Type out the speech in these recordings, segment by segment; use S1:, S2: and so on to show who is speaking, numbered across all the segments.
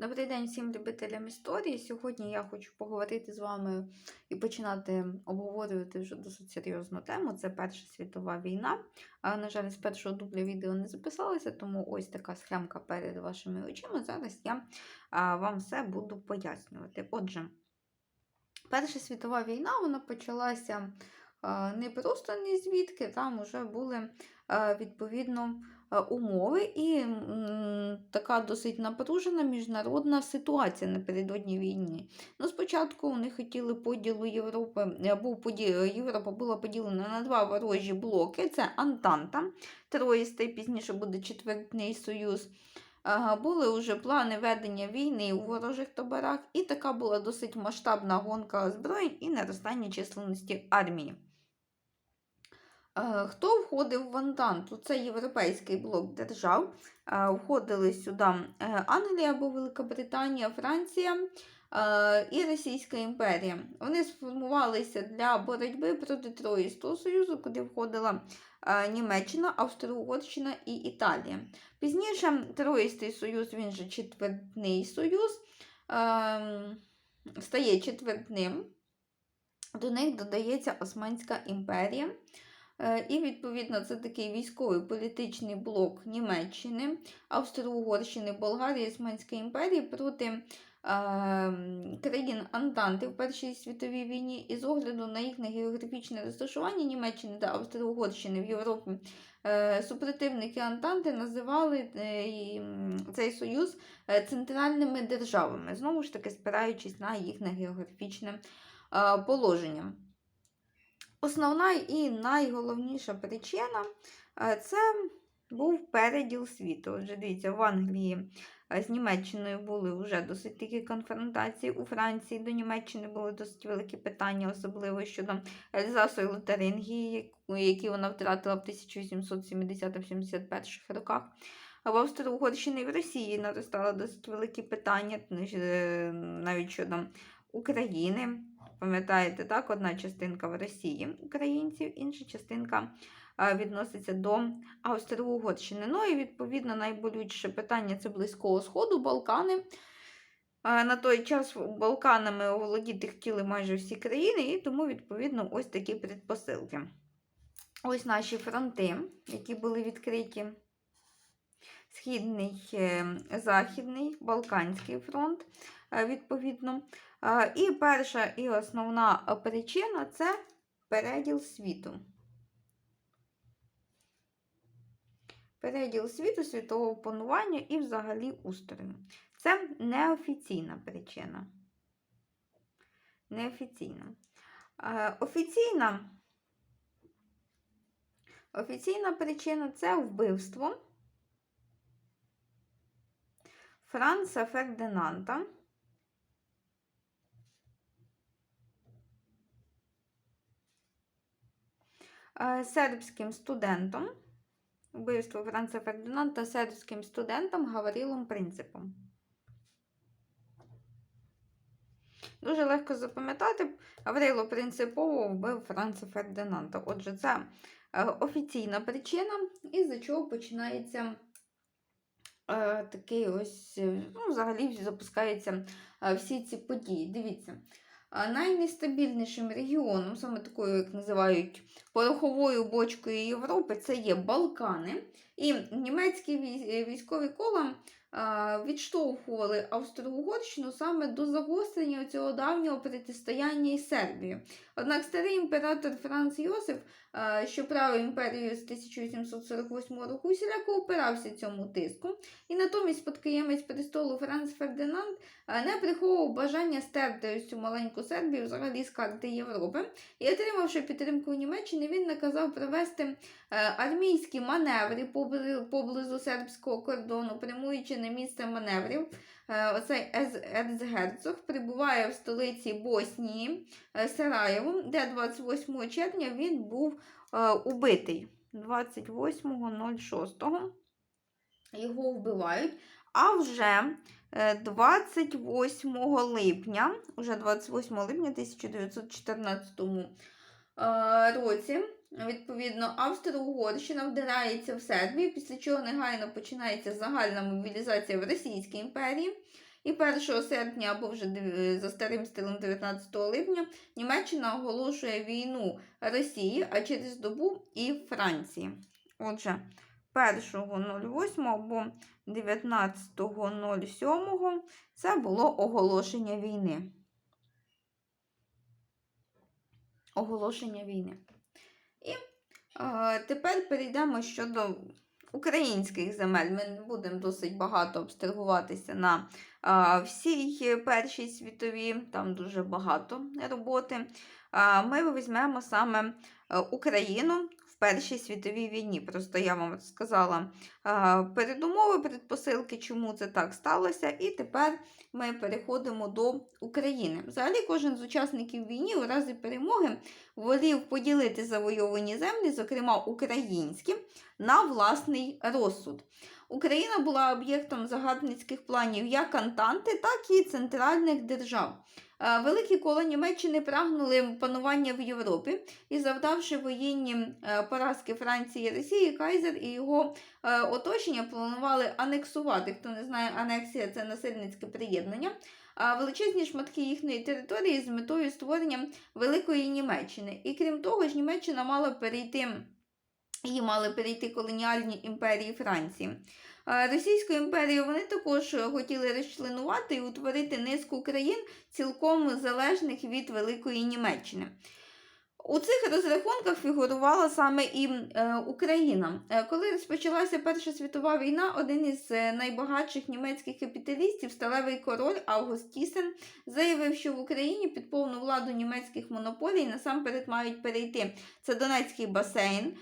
S1: Добрий день всім любителям історії. Сьогодні я хочу поговорити з вами і починати обговорювати вже досить серйозну тему. Це Перша світова війна. На жаль, з першого дубля відео не записалося, тому ось така схемка перед вашими очима. Зараз я вам все буду пояснювати. Отже, Перша світова війна вона почалася не просто ні звідки, там вже були відповідно умови і така досить напружена міжнародна ситуація напередодні війни. Ну, спочатку вони хотіли поділу Європи, е, був поді... Європа була поділена на два ворожі блоки: це Антанта, Троїстий, пізніше буде Четвертний Союз. Були вже плани ведення війни у ворожих таборах, і така була досить масштабна гонка озброєнь і наростання численності армії. Хто входив в Антанту? Це Європейський блок держав. Входили сюди е, Англія або Великобританія, Франція е, і Російська імперія. Вони сформувалися для боротьби проти Троїстого Союзу, куди входила е, Німеччина, Австро-Угорщина і Італія. Пізніше Троїстий Союз, він же Четвертний Союз, стає четвертним. До них додається Османська імперія. Е, І, відповідно, це такий військовий політичний блок Німеччини, Австро-Угорщини, Болгарії, Османської імперії проти е, країн Антанти в Першій світовій війні. І з огляду на їхнє географічне розташування Німеччини та Австро-Угорщини в Європі е, супротивники Антанти називали е, цей союз центральними державами, знову ж таки спираючись на їхнє географічне положення. Основна і найголовніша причина е, це був переділ світу. Отже, дивіться, в Англії е, з Німеччиною були вже досить такі конфронтації. У Франції до Німеччини були досить великі питання, особливо щодо Ельзасу і Лотарингії, які вона втратила в 1870-71 роках. В Австро-Угорщині і в Росії наростали досить великі питання, е, навіть щодо України. Пам'ятаєте, так, одна частинка в Росії українців, інша частинка відноситься до Австро-Угорщини. Ну і відповідно найболючіше питання це Близького Сходу, Балкани. На той час Балканами оволодіти хотіли майже всі країни, і тому, відповідно, ось такі предпосилки. Ось наші фронти, які були відкриті. Східний, е, Західний, Балканський фронт, е, відповідно. Е, І перша і основна е, причина це переділ світу. Переділ світу, світового панування і взагалі устрою. Це неофіційна причина. Неофіційна. Е, Офіційна, офіційна причина це вбивство Франца Фердинанда. Сербським студентом, вбивство Франца Фердинанда сербським студентом Гаврилом Принципом. Дуже легко запам'ятати, Гаврило принципово вбив Франца Фердинанда. Отже, це е, офіційна причина, із-за чого починається е, такий ось, е, ну, взагалі запускаються е, всі ці події. Дивіться. Найнестабільнішим регіоном, саме такою, як називають пороховою бочкою Європи, це є Балкани. І німецькі вій- військові кола відштовхували Австро-Угорщину саме до загострення цього давнього протистояння із Сербією. Однак старий імператор Франц Йосиф, що правив імперією з 1848 року, усіляко опирався цьому тиску. І натомість спадкоємець престолу Франц Фердинанд не приховував бажання стерти ось цю маленьку Сербію взагалі з карти Європи. І отримавши підтримку Німеччини, він наказав провести е, армійські маневри поблизу сербського кордону, прямуючи на місце маневрів. Е, Оцей Ерцгерцог прибуває в столиці Боснії е, Сараєву, де 28 червня він був е, убитий. 28.06 його вбивають. А вже е, 28 липня, уже 28 липня 1914 е, році, відповідно, Австро-Угорщина вдирається в Сербію, після чого негайно починається загальна мобілізація в Російській імперії. І 1 серпня або вже за старим стилем 19 липня Німеччина оголошує війну Росії, а через добу і Франції. Отже, 1.08 або 19.07 це було оголошення війни. Оголошення війни. Тепер перейдемо щодо українських земель. Ми не будемо досить багато обстригуватися на всій Першій світовій, там дуже багато роботи. Ми візьмемо саме е, Україну Першій світовій війні. Просто я вам сказала передумови, предпосилки, чому це так сталося. І тепер ми переходимо до України. Взагалі, кожен з учасників війни у разі перемоги волів поділити завойовані землі, зокрема українські, на власний розсуд. Україна була об'єктом загарбницьких планів як Антанти, так і центральних держав. Е, Великі коло Німеччини прагнули панування в Європі і, завдавши воєнні е, поразки Франції і Росії, Кайзер і його е, оточення планували анексувати. Хто не знає, анексія це насильницьке приєднання. Величезні шматки їхньої території з метою створення Великої Німеччини. І крім того ж, Німеччина мала перейти. Її мали перейти колоніальні імперії Франції. Російську імперію вони також хотіли розчленувати і утворити низку країн, цілком залежних від Великої Німеччини. У цих розрахунках фігурувала саме і е, Україна. Е, коли розпочалася Перша світова війна, один із е, найбагатших німецьких капіталістів, сталевий король Август Тісен, заявив, що в Україні під повну владу німецьких монополій насамперед мають перейти це Донецький басейн,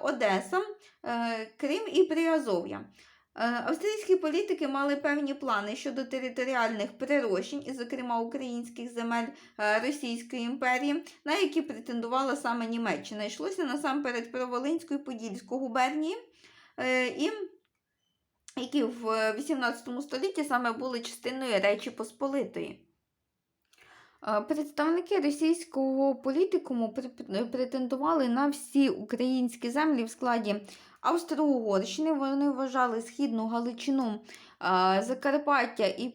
S1: Одеса, е, Крим і Приазов'я. Е, Австрійські політики мали певні плани щодо територіальних перерощень, і, зокрема, українських земель е, Російської імперії, на які претендувала саме Німеччина. Йшлося насамперед про Волинську і Подільську губернії, е, і які в 18 столітті саме були частиною Речі Посполитої. Представники російського політикуму пр- претендували на всі українські землі в складі Австро-Угорщини. Вони вважали Східну Галичину, Закарпаття і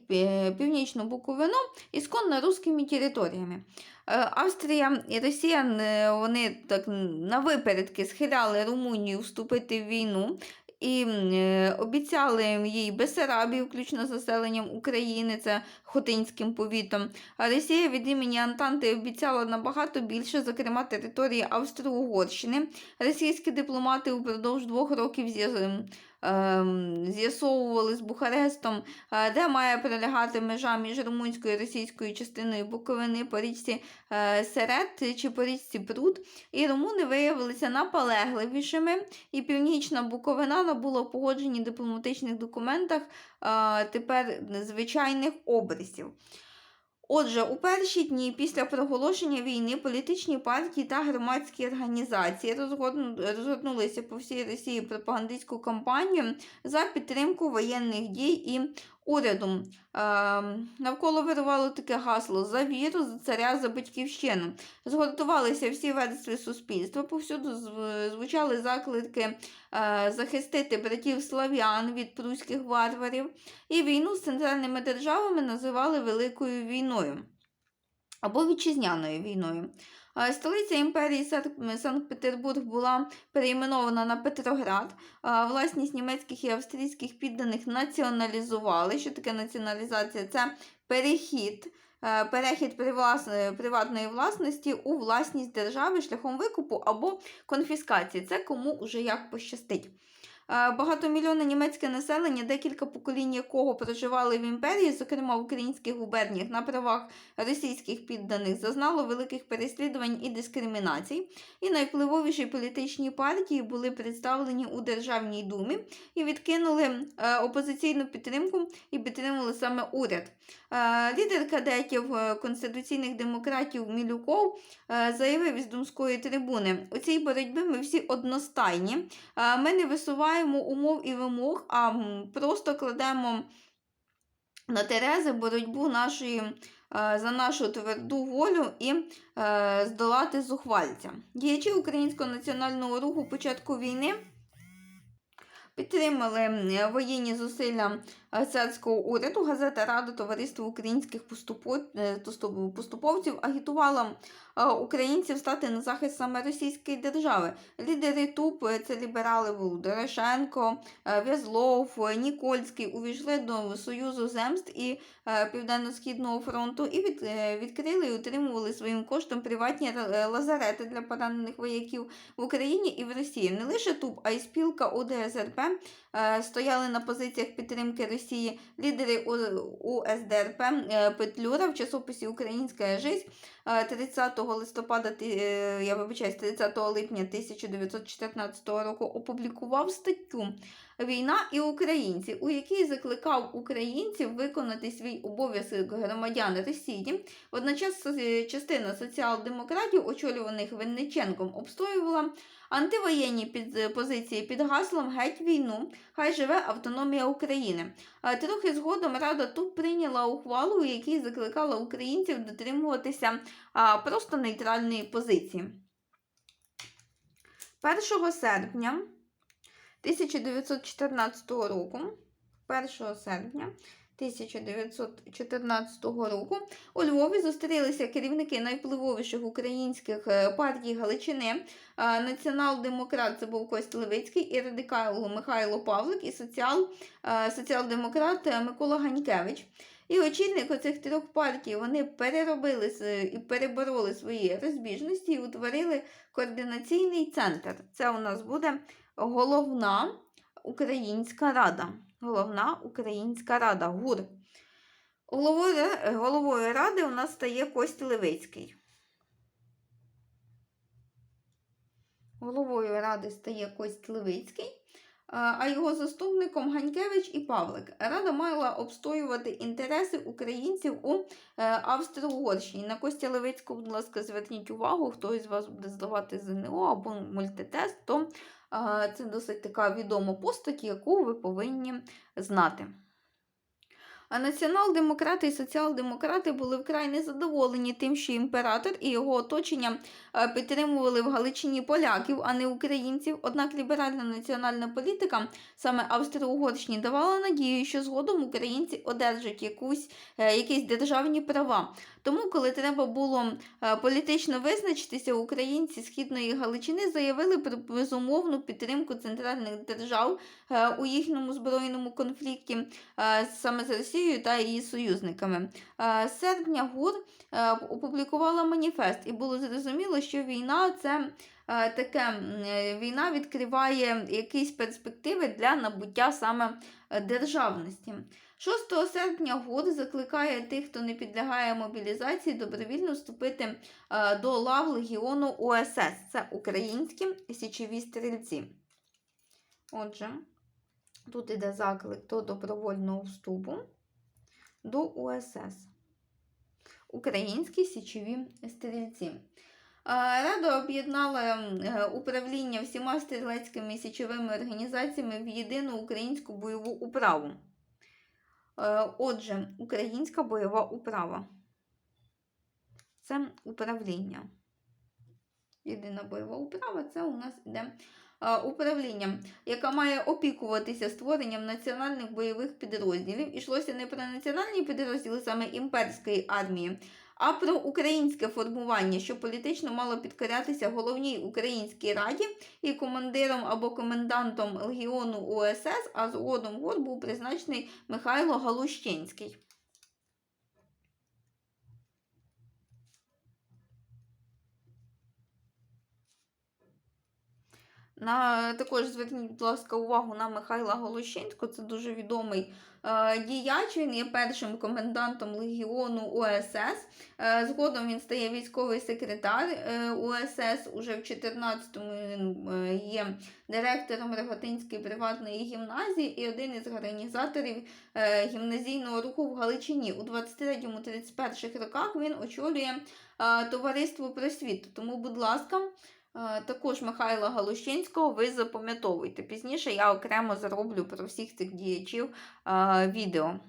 S1: Північну Буковину ісконно руськими територіями. Е, Австрія і Росія е, вони так на випередки схиляли Румунію вступити в війну. І е, обіцяли їй Бесарабію, включно з заселенням України, це Хотинським повітом. А Росія від імені Антанти обіцяла набагато більше, зокрема території Австро-Угорщини. Російські дипломати упродовж двох років з'я- ем, з'ясовували з Бухарестом, е, де має пролягати межа між румунською і російською частиною Буковини по річці е, Серет чи по річці Пруд. І румуни виявилися наполегливішими, і північна Буковина набула в дипломатичних документах е, тепер звичайних обрисів. Отже, у перші дні після проголошення війни політичні партії та громадські організації розгорну- розгорнулися по всій Росії пропагандистську кампанію за підтримку воєнних дій і уряду. Ем, навколо вирувало таке гасло за віру, за царя, за батьківщину. Згуртувалися всі верстви суспільства, повсюду звучали заклики е, захистити братів слав'ян від пруських варварів, і війну з центральними державами називали Великою війною або Вітчизняною війною. Столиця імперії Санкт-Петербург була перейменована на Петроград. Власність німецьких і австрійських підданих націоналізували. Що таке націоналізація? Це перехід. е, Перехід приватної власності у власність держави шляхом викупу або конфіскації. Це кому уже як пощастить. Е, Багатомільйонне німецьке населення, декілька поколінь якого проживали в імперії, зокрема в українських губерніях, на правах російських підданих, зазнало великих переслідувань і дискримінацій. І найвпливовіші політичні партії були представлені у Державній думі і відкинули е, опозиційну підтримку і підтримали саме уряд. Е, Лідер кадетів конституційних демократів Мілюков заявив із Думської трибуни: у цій боротьбі ми всі одностайні. Ми не висуваємо умов і вимог, а просто кладемо на Терези боротьбу нашої, е, за нашу тверду волю і е, здолати зухвальця. Діячі українського національного руху початку війни підтримали воєнні зусилля царського уряду газета Рада Товариства українських е, поступ- поступовців агітувала е, українців стати на захист саме Російської держави. Лідери ТУП е, це ліберали е, В'язлов, Нікольський увійшли до Союзу земст і Південно-Східного фронту і від, відкрили і утримували своїм коштом приватні лазарети для поранених вояків в Україні і в Росії. Не лише ТУП, а й спілка ОДСРП стояли на позиціях підтримки Росії. Лідери УСДРП е, Петлюра в часописі Українська жизнь е, 30 листопада, е, я вибачаюсь, 30 липня 1914 року опублікував статтю Війна і українці, у якій закликав українців виконати свій обов'язок громадян Росії. Водночас е, частина соціал-демократів, очолюваних Винниченком, обстоювала антивоєнні під, позиції під гаслом Геть війну, хай живе автономія України. А трохи згодом Рада тут прийняла ухвалу, якій закликала українців дотримуватися просто нейтральної позиції. 1 серпня 1914 року, 1 серпня 1914 року у Львові зустрілися керівники найвпливовіших українських е, партій Галичини. Е, Націонал-демократ це був Кость Левицький, і радикал Михайло Павлик, і соціал, е, соціал-демократ Микола Ганькевич. І очільник оцих трьох партій вони переробили і перебороли свої розбіжності і утворили координаційний центр. Це у нас буде головна українська рада. Головна українська рада ГУР. Головою, головою ради у нас стає Кость Левицький. Головою ради стає Кость Левицький, а його заступником Ганькевич і Павлик. Рада мала обстоювати інтереси українців у е, Австро-Угорщині. На Костя Левицького, будь ласка, зверніть увагу, хто із вас буде здавати ЗНО або мультитест, то це досить така відома постать, яку ви повинні знати. А націонал-демократи і соціал-демократи були вкрай незадоволені тим, що імператор і його оточення е, підтримували в Галичині поляків, а не українців. Однак ліберальна національна політика саме Австро-Угорщині давала надію, що згодом українці одержать якусь, е, якісь державні права. Тому, коли треба було е, політично визначитися, українці Східної Галичини заявили про безумовну підтримку центральних держав е, у їхньому збройному конфлікті е, саме з Росією та її союзниками. Серпня ГУР опублікувала маніфест, і було зрозуміло, що війна це. Таке війна відкриває якісь перспективи для набуття саме державності. 6 серпня ГУР закликає тих, хто не підлягає мобілізації, добровільно вступити е, до лав Легіону УСС. Це українські січові стрільці. Отже, тут іде заклик до добровольного вступу до УСС. Українські січові стрільці. Е, Рада об'єднала е, управління всіма стрілецькими січовими організаціями в єдину українську бойову управу. Е, Отже, українська бойова управа. Це управління. Єдина бойова управа це у нас іде е, управління, яка має опікуватися створенням національних бойових підрозділів. Ішлося не про національні підрозділи саме імперської армії, а про українське формування, що політично мало підкорятися головній українській раді і командиром або комендантом легіону УСС, а згодом год був призначений Михайло Галущинський. На, також зверніть, будь ласка, увагу на Михайла Голощинського. Це дуже відомий діяч. Він є першим комендантом легіону УСС. Е, згодом він стає військовий секретар е, УСС. Уже в 14-му він е, є директором Рогатинської приватної гімназії і один із організаторів е, гімназійного руху в Галичині. У 23-31 роках він очолює е, товариство просвіту. Тому, будь ласка. Е, Також Михайла Галущинського ви запам'ятовуйте. Пізніше я окремо зроблю про всіх цих діячів е, відео.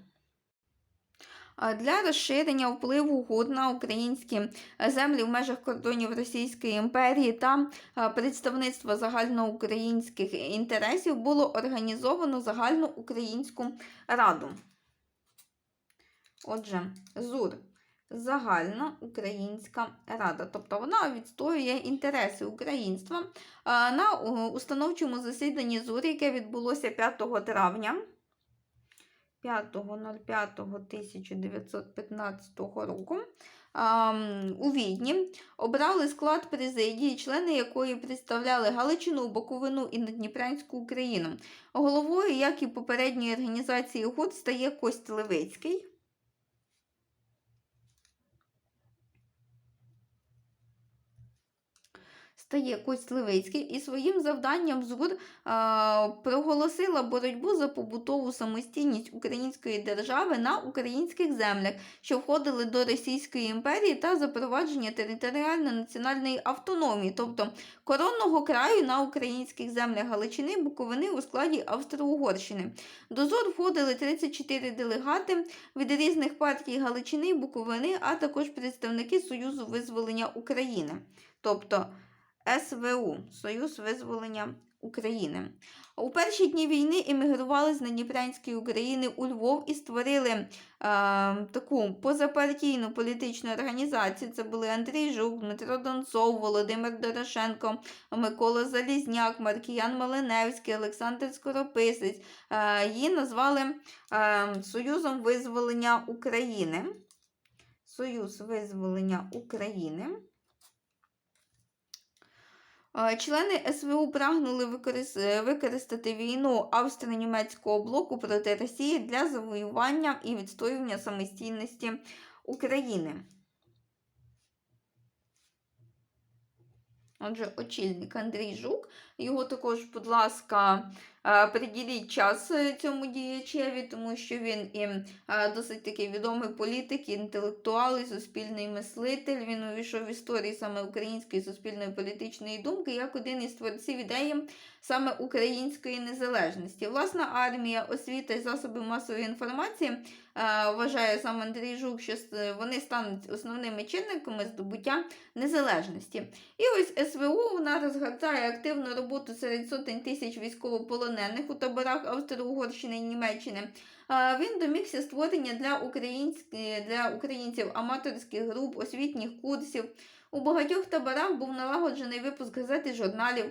S1: для розширення впливу угод на українські е, землі в межах кордонів Російської імперії та е, представництва загальноукраїнських інтересів було організовано загальноукраїнську раду. Отже, ЗУР Загальна Українська Рада. Тобто вона відстоює інтереси українства на установчому засіданні ЗУР, яке відбулося 5 травня 5.05.1915 року. а, У Відні обрали склад президії, члени якої представляли Галичину, Буковину і Надніпрянську Україну. Головою, як і попередньої організації угод, стає Кость Левицький. Стає Кость Левицький і своїм завданням ЗУР а, проголосила боротьбу за побутову самостійність української держави на українських землях, що входили до Російської імперії, та запровадження територіально-національної автономії, тобто коронного краю на українських землях Галичини, Буковини у складі Австро-Угорщини. До ЗУР входили 34 делегати від різних партій Галичини Буковини, а також представники Союзу визволення України. Тобто СВУ Союз визволення України. У перші дні війни емігрували з Надніпрянської України у Львов і створили е, таку позапартійну політичну організацію. Це були Андрій Жук, Дмитро Донцов, Володимир Дорошенко, Микола Залізняк, Маркіян Малиневський, Олександр Скорописець. Е, її назвали е, Союзом визволення України. Союз визволення України. Члени СВУ прагнули е, використати війну австро-німецького блоку проти Росії для завоювання і відстоювання самостійності України. Отже, очільник Андрій Жук. Його також, будь ласка, е, приділіть час е, цьому діячеві, тому що він і е, досить такий відомий політик, інтелектуал, і суспільний мислитель. Він увійшов в історії саме української суспільної політичної думки як один із творців ідеї саме української незалежності. Власна армія, освіта і засоби масової інформації вважає сам Андрій Жук, що вони стануть основними чинниками здобуття незалежності. І ось СВУ вона розгортає активну роботу серед сотень тисяч військовополонених у таборах Австро-Угорщини і Німеччини. Він домігся створення для, для українців аматорських груп, освітніх курсів. У багатьох таборах був налагоджений випуск газет і журналів.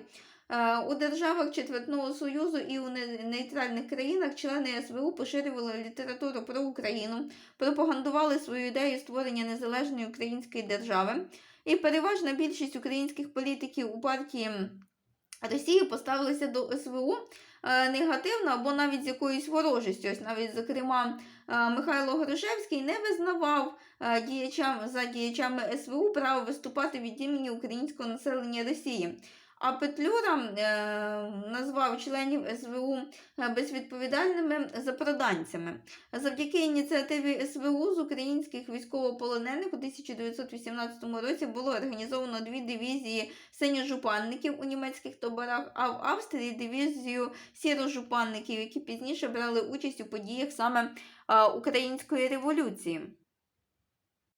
S1: У державах Четвертного Союзу і у нейтральних країнах члени СВУ поширювали літературу про Україну, пропагандували свою ідею створення незалежної української держави. І переважна більшість українських політиків у партії Росії поставилися до СВУ е, негативно або навіть з якоюсь ворожістю. Ось навіть, зокрема, е, Михайло Грушевський не визнавав е, діячам за діячами СВУ право виступати від імені українського населення Росії. А Петлюра е, назвав членів СВУ е, безвідповідальними запроданцями. Завдяки ініціативі СВУ з українських військовополонених у 1918 році було організовано дві дивізії синьожупанників у німецьких таборах, а в Австрії дивізію сірожупанників, які пізніше брали участь у подіях саме е, Української революції.